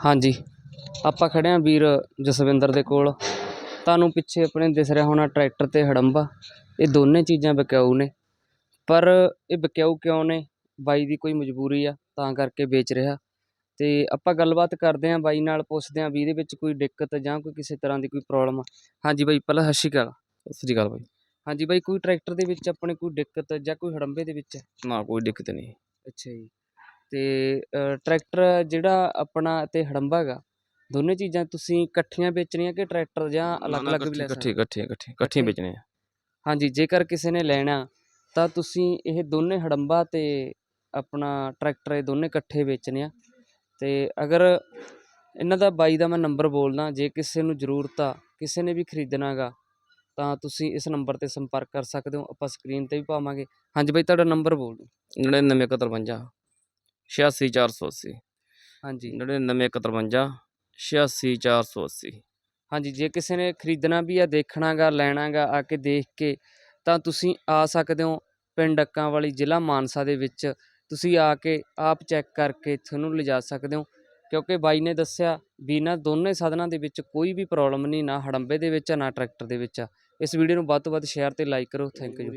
ਹਾਂਜੀ। ਆਪਾਂ ਖੜੇ ਹਾਂ ਵੀਰ ਜਸਵਿੰਦਰ ਦੇ ਕੋਲ। ਤੁਹਾਨੂੰ ਪਿੱਛੇ ਆਪਣੇ ਦਿਸ ਰਿਹਾ ਹੋਣਾ ਟਰੈਕਟਰ ਤੇ ਹੜੰਬਾ। ਇਹ ਦੋਨੇ ਚੀਜ਼ਾਂ ਵਿਕਾਊ ਨੇ। ਪਰ ਇਹ ਵਿਕਾਊ ਕਿਉਂ ਨੇ? ਬਾਈ ਦੀ ਕੋਈ ਮਜਬੂਰੀ ਆ ਤਾਂ ਕਰਕੇ ਵੇਚ ਰਿਹਾ। ਤੇ ਆਪਾਂ ਗੱਲਬਾਤ ਕਰਦੇ ਹਾਂ ਬਾਈ ਨਾਲ ਪੁੱਛਦੇ ਹਾਂ ਵੀ ਇਹਦੇ ਵਿੱਚ ਕੋਈ ਦਿੱਕਤ ਜਾਂ ਕੋਈ ਕਿਸੇ ਤਰ੍ਹਾਂ ਦੀ ਕੋਈ ਪ੍ਰੋਬਲਮ ਹਾਂਜੀ ਬਾਈ ਪਹਿਲਾਂ ਸਤਿ ਸ਼੍ਰੀ ਅਕਾਲ। ਸਤਿ ਸ੍ਰੀ ਅਕਾਲ ਬਾਈ। ਹਾਂਜੀ ਬਾਈ ਕੋਈ ਟਰੈਕਟਰ ਦੇ ਵਿੱਚ ਆਪਣੇ ਕੋਈ ਦਿੱਕਤ ਜਾਂ ਕੋਈ ਹੜੰਬੇ ਦੇ ਵਿੱਚ? ਨਾ ਕੋਈ ਦਿੱਕਤ ਨਹੀਂ। ਅੱਛਾ ਜੀ। ਤੇ ਅ, ਟਰੈਕਟਰ ਜਿਹੜਾ ਆਪਣਾ ਤੇ ਹੜੰਬਾ ਹੈਗਾ ਦੋਨੇ ਚੀਜ਼ਾਂ ਤੁਸੀਂ ਇਕੱਠੀਆਂ ਵੇਚਣੀਆਂ ਕਿ ਟਰੈਕਟਰ ਜਾਂ ਅਲੱਗ-ਅਲੱਗ ਵੀ ਲੈ ਇਕੱਠੀ ਸਕਦੇ? ਇਕੱਠੀ ਇਕੱਠੀ ਇਕੱਠੀ ਵੇਚਣੇ ਆ। ਹਾਂਜੀ ਜੇਕਰ ਕਿਸੇ ਨੇ ਲੈਣਾ ਤਾਂ ਤੁਸੀਂ ਇਹ ਦੋਨੇ ਹੜੰਬਾ ਤੇ ਆਪਣਾ ਟਰੈਕਟਰ ਇਹ ਦੋਨੇ ਇਕੱਠੇ ਵੇਚਣੇ ਆ। ਤੇ ਅਗਰ ਇਹਨਾਂ ਦਾ ਬਾਈ ਦਾ ਮੈਂ ਨੰਬਰ ਬੋਲਦਾ ਜੇ ਕਿਸੇ ਨੂੰ ਜ਼ਰੂਰਤ ਆ ਕਿਸੇ ਨੇ ਵੀ ਖਰੀਦਣਾਗਾ ਤਾਂ ਤੁਸੀਂ ਇਸ ਨੰਬਰ ਤੇ ਸੰਪਰਕ ਕਰ ਸਕਦੇ ਹੋ। ਆਪਾਂ ਸਕਰੀਨ ਤੇ ਵੀ ਪਾਵਾਂਗੇ। ਹਾਂਜੀ ਬਾਈ ਤੁਹਾਡਾ ਨੰਬਰ ਬੋਲ ਦਿਓ। 9953 86480 ਹਾਂਜੀ। 9953 86480 ਹਾਂਜੀ ਜੇ ਕਿਸੇ ਨੇ ਖਰੀਦਣਾ ਵੀ ਆ ਦੇਖਣਾਗਾ ਲੈਣਾਗਾ ਆ ਕੇ ਦੇਖ ਕੇ ਤਾਂ ਤੁਸੀਂ ਆ ਸਕਦੇ ਹੋ ਪਿੰਡ ਅੱਕਾਂ ਵਾਲੀ ਜ਼ਿਲ੍ਹਾ ਮਾਨਸਾ ਦੇ ਵਿੱਚ। ਤੁਸੀਂ ਆ ਕੇ ਆਪ ਚੈੱਕ ਕਰਕੇ ਤੁਹਾਨੂੰ ਲਿਜਾ ਸਕਦੇ ਹੋ। ਕਿਉਂਕਿ ਬਾਈ ਨੇ ਦੱਸਿਆ ਵੀ ਇਹਨਾਂ ਦੋਨੇ ਸਾਧਨਾਂ ਦੇ ਵਿੱਚ ਕੋਈ ਵੀ ਪ੍ਰੋਬਲਮ ਨਹੀਂ ਨਾ ਹੜੰਬੇ ਦੇ ਵਿੱਚ ਨਾ ਟਰੈਕਟਰ ਦੇ ਵਿੱਚ। ਇਸ ਵੀਡੀਓ ਨੂੰ ਵੱਧ ਤੋਂ ਵੱਧ ਸ਼ੇਅਰ ਤੇ ਲਾਈਕ ਕਰੋ। Thank you